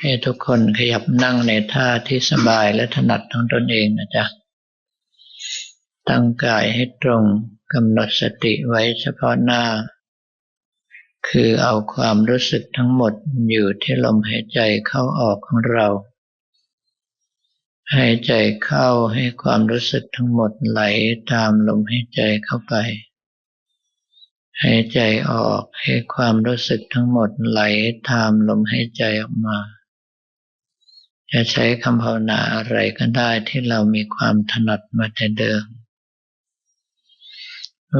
ให้ทุกคนขยับนั่งในท่าที่สบายและถนัดของตนเองนะจ๊ะ ตั้งกายให้ตรงกำหนดสติไว้เฉพาะหน้า คือเอาความรู้สึกทั้งหมดอยู่ที่ลมหายใจเข้าออกของเราหายใจเข้าให้ความรู้สึกทั้งหมดไหลตามลมหายใจเข้าไป หายใจออกให้ความรู้สึกทั้งหมดไหลตามลมหายใจออกมา จะใช้คำภาวนาอะไรก็ได้ที่เรามีความถนัดมาแต่เดิม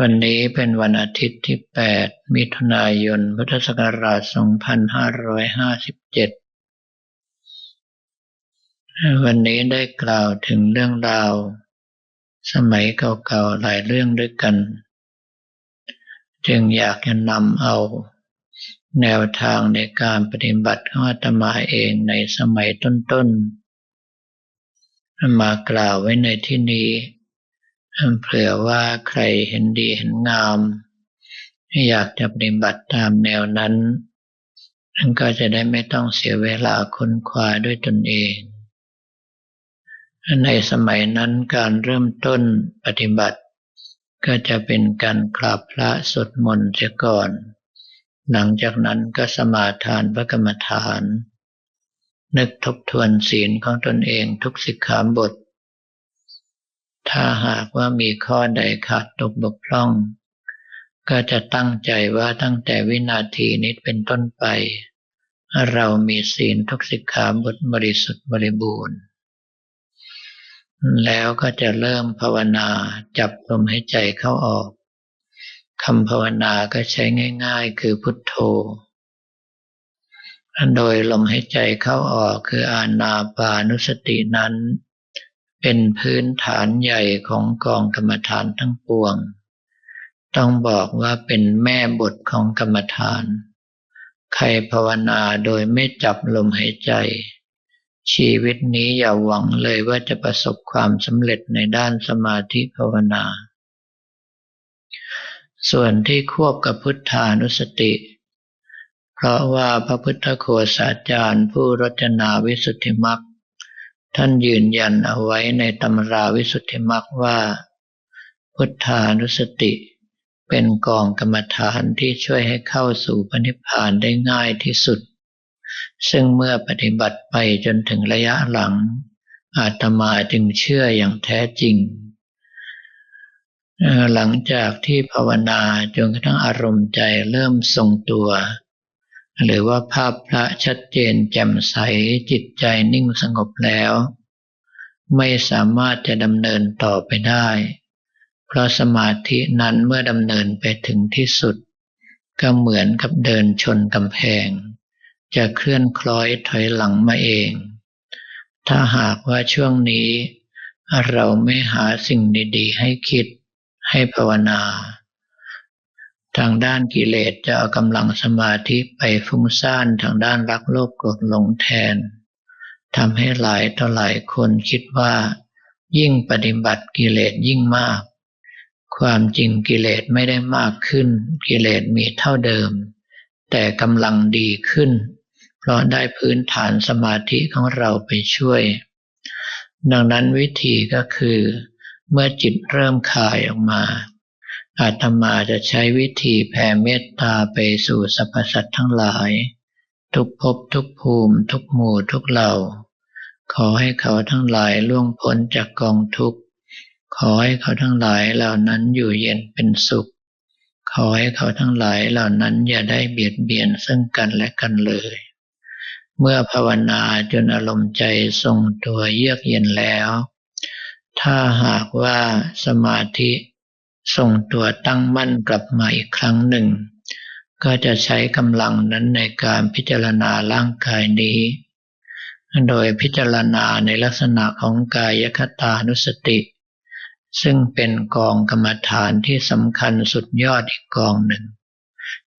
วันนี้เป็นวันอาทิตย์ที่ 8 มิถุนายน พุทธศักราช 2557 วันนี้ได้กล่าวถึงเรื่องราว สมัยเก่าๆหลายเรื่องด้วยกัน จึงอยากจะนำเอาแนวทางในการปฏิบัติของอาตมาเองในสมัยต้นๆ มากล่าวไว้ในที่นี้เผื่อว่าใครเห็นดีเห็นงาม อยากจะปฏิบัติตามแนวนั้นก็จะได้ไม่ต้องเสียเวลาค้นคว้าด้วยตนเอง ในสมัยนั้นการเริ่มต้นปฏิบัติ ก็จะเป็นการกราบพระสวดมนต์เสียก่อน หลังจากนั้นก็สมาทานพระกรรมฐาน นึกทบทวนศีลของตนเองทุกสิกขาบท ถ้าหากว่ามีข้อใดขาดตกบกพร่อง ก็จะตั้งใจว่าตั้งแต่วินาทีนี้เป็นต้นไป เรามีศีลทุกสิกขาบทบริสุทธิ์บริบูรณ์ แล้วก็จะเริ่มภาวนาจับลมหายใจเข้าออกคำภาวนาก็ใช้ง่าย ๆ คือพุทโธ โดยลมหายใจเข้าออกคืออานาปานุสตินั้น เป็นพื้นฐานใหญ่ของกองกรรมฐานทั้งปวง ต้องบอกว่าเป็นแม่บทของกรรมฐาน ใครภาวนาโดยไม่จับลมหายใจ ชีวิตนี้อย่าหวังเลยว่าจะประสบความสำเร็จในด้านสมาธิภาวนา ส่วนที่ควบกับพุทธานุสติ เพราะว่าพระพุทธโฆษาจารย์ผู้รจนาวิสุทธิมรรคท่านยืนยันเอาไว้ในตำราวิสุทธิมรรคว่า พุทธานุสติ เป็นกองกรรมฐานที่ช่วยให้เข้าสู่ปณิพานได้ง่ายที่สุด ซึ่งเมื่อปฏิบัติไปจนถึงระยะหลัง อาตมาจึงเชื่ออย่างแท้จริง หลังจากที่ภาวนาจนกระทั่งอารมณ์ใจเริ่มทรงตัว หรือว่าภาพพระชัดเจนแจ่มใสจิตใจนิ่งสงบแล้ว ไม่สามารถจะดำเนินต่อไปได้ เพราะสมาธินั้นเมื่อดำเนินไปถึงที่สุด ก็เหมือนกับเดินชนกำแพง จะเคลื่อนคล้อยถอยหลังมาเอง ถ้าหากว่าช่วงนี้ เราไม่หาสิ่งดีๆให้คิดให้ภาวนา ทางด้านกิเลสจะเอากำลังสมาธิไปฟุ้งซ่านทางด้านรักโลภโกรธหลงแทนทำให้หลายต่อหลายคนคิดว่า ยิ่งปฏิบัติกิเลสยิ่งมาก ความจริงกิเลสไม่ได้มากขึ้น กิเลสมีเท่าเดิม แต่กำลังดีขึ้น เพราะได้พื้นฐานสมาธิของเราไปช่วย ดังนั้นวิธีก็คือ เมื่อจิตเริ่มคายออกมา อาตมาจะใช้วิธีแผ่เมตตาไปสู่สรรพสัตว์ทั้งหลาย ทุกภพทุกภูมิ ทุกหมู่ทุกเหล่า ขอให้เขาทั้งหลายล่วงพ้นจากกองทุกข์ ขอให้เขาทั้งหลายเหล่านั้นอยู่เย็นเป็นสุข ขอให้เขาทั้งหลายเหล่านั้นอย่าได้เบียดเบียนซึ่งกันและกันเลย เมื่อภาวนาจนอารมณ์ใจทรงตัวเยือกเย็นแล้ว ถ้าหากว่าสมาธิทรงตัวตั้งมั่นกลับมาอีกครั้งหนึ่ง ก็จะใช้กำลังนั้นในการพิจารณาร่างกายนี้ โดยพิจารณาในลักษณะของกายคตานุสติ ซึ่งเป็นกองกรรมฐานที่สำคัญสุดยอดอีกกองหนึ่ง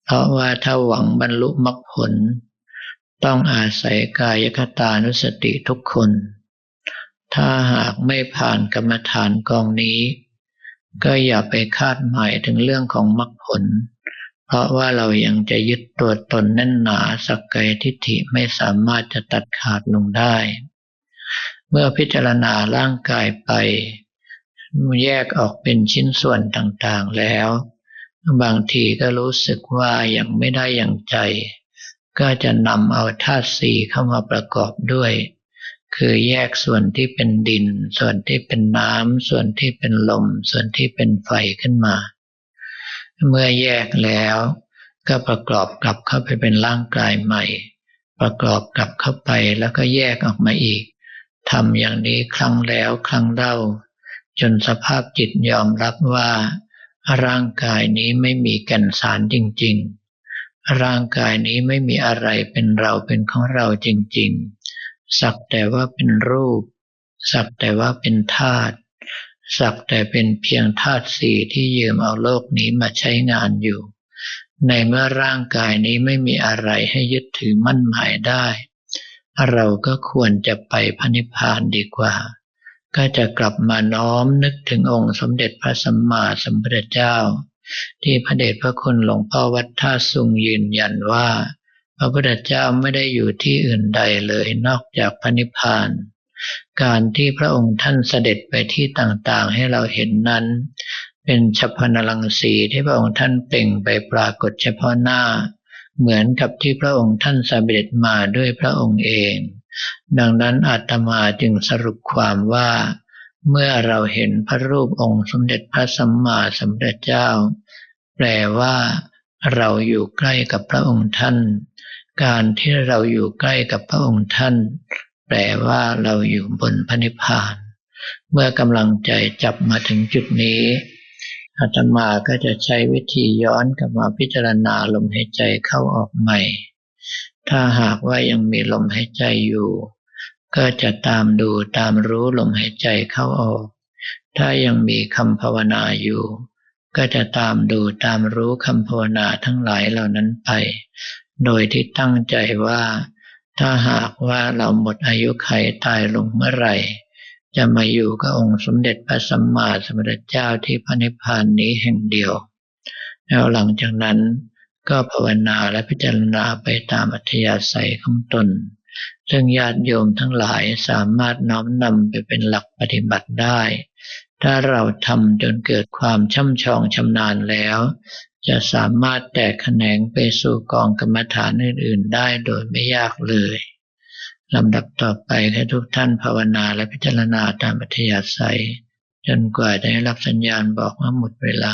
เพราะว่าถ้าหวังบรรลุมรรคผล ต้องอาศัยกายคตานุสติทุกคน ถ้าหากไม่ผ่านกรรมฐานกองนี้ ก็อย่าไปคาดหมายถึงเรื่องของมรรคผล เพราะว่าเรายังจะยึดตัวตนแน่นหนาสักไกทิฏฐิไม่สามารถจะตัดขาดลงได้ เมื่อพิจารณาร่างกายไป แยกออกเป็นชิ้นส่วนต่างๆแล้ว บางทีก็รู้สึกว่ายังไม่ได้อย่างใจ ก็จะนำเอาธาตุสี่เข้ามาประกอบด้วย คือแยกส่วนที่เป็นดิน ส่วนที่เป็นน้ำส่วนที่เป็นลม ส่วนที่เป็นไฟขึ้นมา เมื่อแยกแล้วก็ประกอบกลับเข้าไปเป็นร่างกายใหม่ ประกอบกลับเข้าไปแล้วก็แยกออกมาอีกทำอย่างนี้ครั้งแล้วครั้งเล่า จนสภาพจิตยอมรับว่า ร่างกายนี้ไม่มีแก่นสารจริง ๆ ร่างกายนี้ไม่มีอะไรเป็นเราเป็นของเราจริงๆ สักแต่ว่าเป็นรูป สักแต่ว่าเป็นธาตุ สักแต่เป็นเพียงธาตุสี่ที่ยืมเอาโลกนี้มาใช้งานอยู่ ในเมื่อร่างกายนี้ไม่มีอะไรให้ยึดถือมั่นหมายได้ เราก็ควรจะไปพระนิพพานดีกว่า ก็จะกลับมาน้อมนึกถึงองค์สมเด็จพระสัมมาสัมพุทธเจ้า ที่พระเดชพระคุณหลวงพ่อวัดท่าสุงยืนยันว่า พระพุทธเจ้าไม่ได้อยู่ที่อื่นใดเลยนอกจากพระนิพพาน การที่พระองค์ท่านเสด็จไปที่ต่างๆ ให้เราเห็นนั้น เป็นฉัพนลังสีที่พระองค์ท่านเปล่งไปปรากฏเฉพาะหน้า เหมือนกับที่พระองค์ท่านเสด็จมาด้วยพระองค์เอง ดังนั้นอาตมาจึงสรุปความว่า เมื่อเราเห็นพระรูปองค์สมเด็จพระสัมมาสัมพุทธเจ้า แปลว่า เราอยู่ใกล้กับพระองค์ท่าน การที่เราอยู่ใกล้กับพระองค์ท่าน แปลว่าเราอยู่บนพระนิพพาน เมื่อกำลังใจจับมาถึงจุดนี้อาตมาก็จะใช้วิธีย้อนกลับมาพิจารณาลมหายใจเข้าออกใหม่ ถ้าหากว่ายังมีลมหายใจอยู่ ก็จะตามดูตามรู้ลมหายใจเข้าออก ถ้ายังมีคำภาวนาอยู่ ก็จะตามดูตามรู้คำภาวนาทั้งหลายเหล่านั้นไป โดยที่ตั้งใจว่า ถ้าหากว่าเราหมดอายุไขตายลงเมื่อไหร่ จะมาอยู่กับองค์สมเด็จพระสัมมาสัมพุทธเจ้าที่พระนิพพานนี้แห่งเดียว แล้วหลังจากนั้นก็ภาวนาและพิจารณาไปตามอัธยาศัยของตน ซึ่งญาติโยมทั้งหลายสามารถน้อมนำไปเป็นหลักปฏิบัติได้ ถ้าเราทำจนเกิดความช่ำชองชำนาญแล้ว จะสามารถแตกแขนงไปสู่กองกรรมฐานอื่น ๆ ได้โดยไม่ยากเลยลำดับต่อไปให้ทุกท่านภาวนาและพิจารณาตามปัธยาศัย จนกว่าจะได้รับสัญญาณบอกว่าหมดเวลา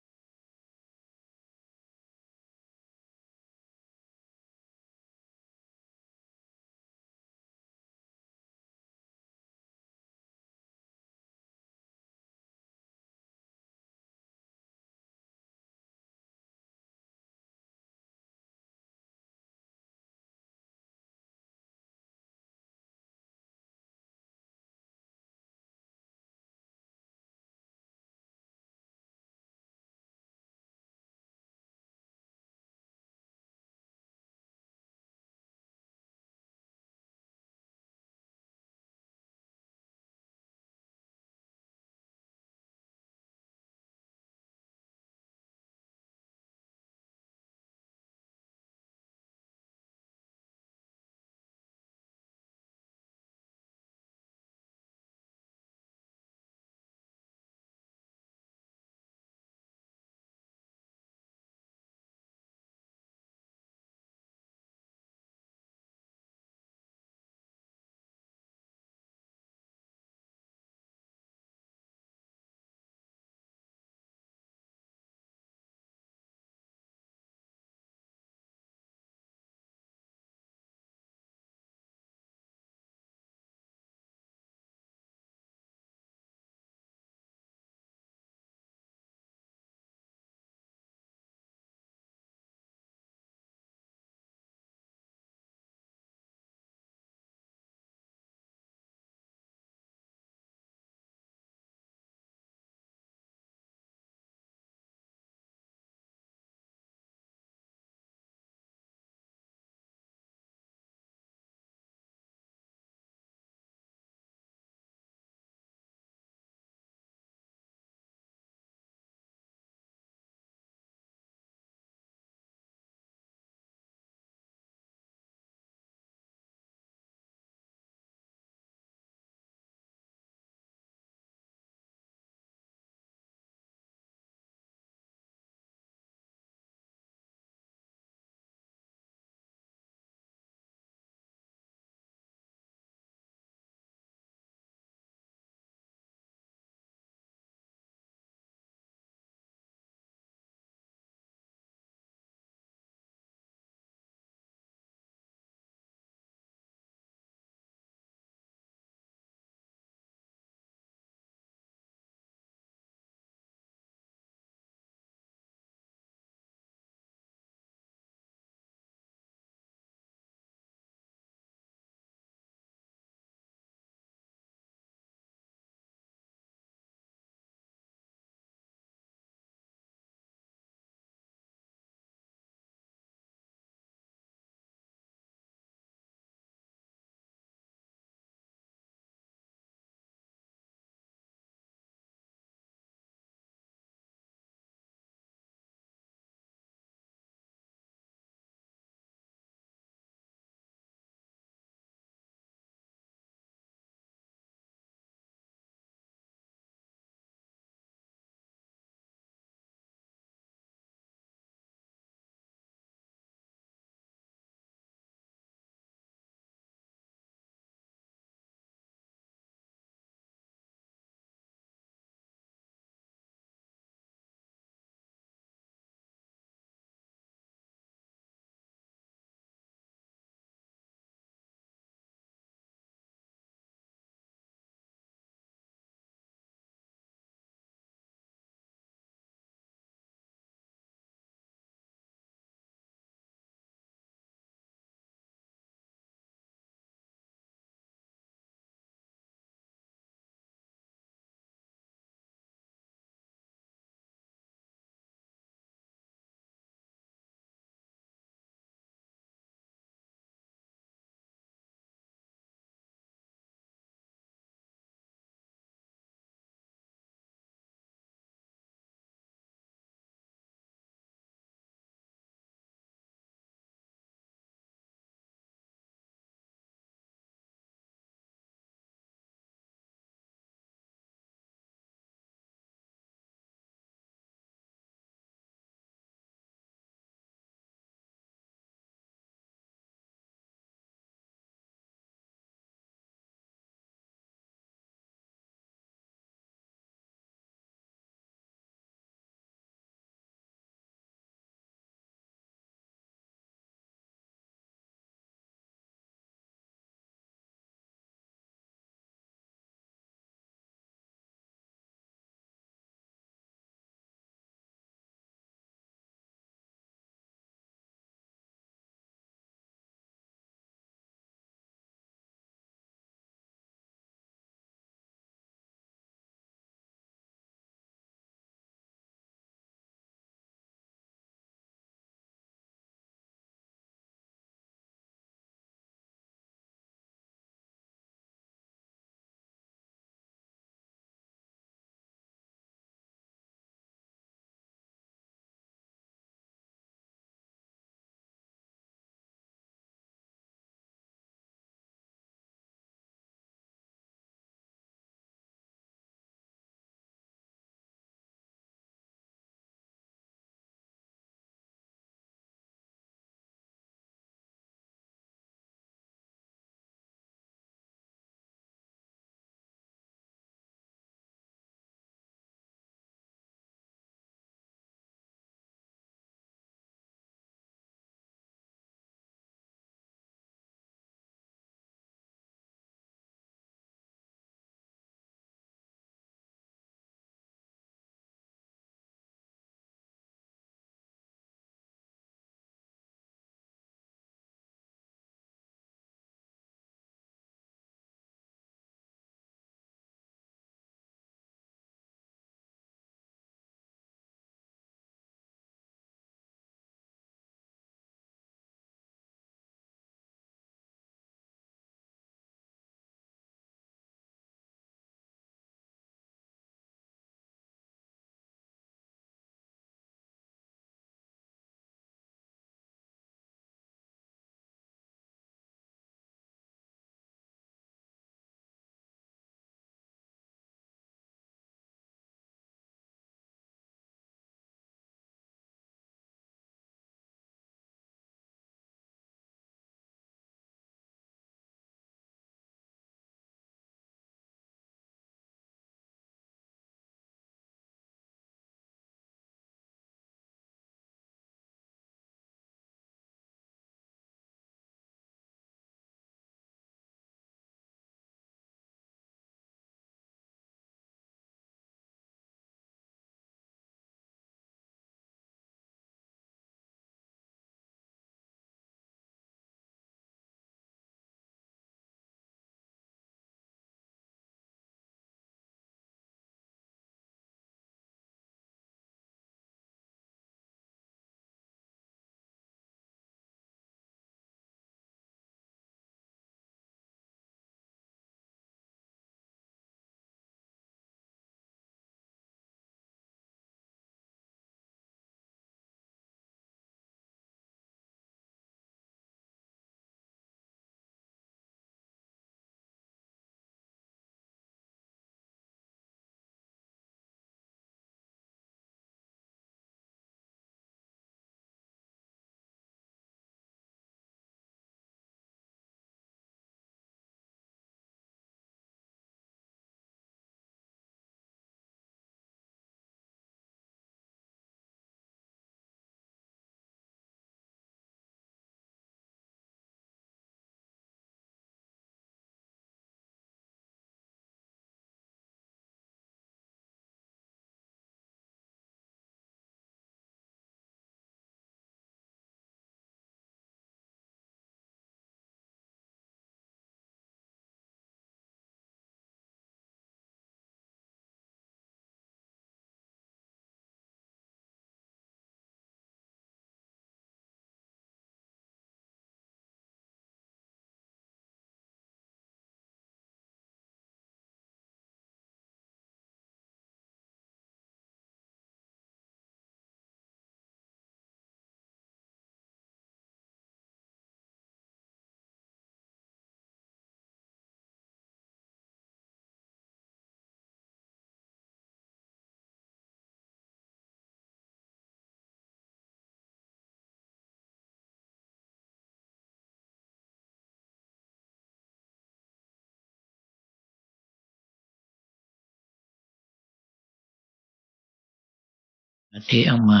ที่เอามา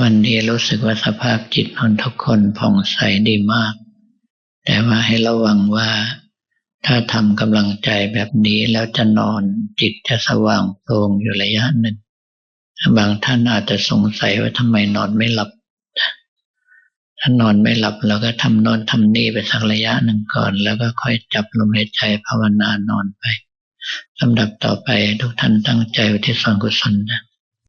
วันนี้รู้สึกว่าสภาพจิตของทุกคนผ่องใสดีมาก แต่ว่าให้ระวังว่า ถ้าทำกำลังใจแบบนี้แล้วจะนอนจิตจะสว่างโปร่งอยู่ระยะหนึ่ง บางท่านอาจจะสงสัยว่าทำไมนอนไม่หลับ ถ้านอนไม่หลับเราก็ทำนอนทำนี่ไปสักระยะหนึ่งก่อน แล้วก็ค่อยจับลมหายใจภาวนานอนไปลำดับต่อไปทุกท่านตั้งใจอุทิศส่วนกุศลนะ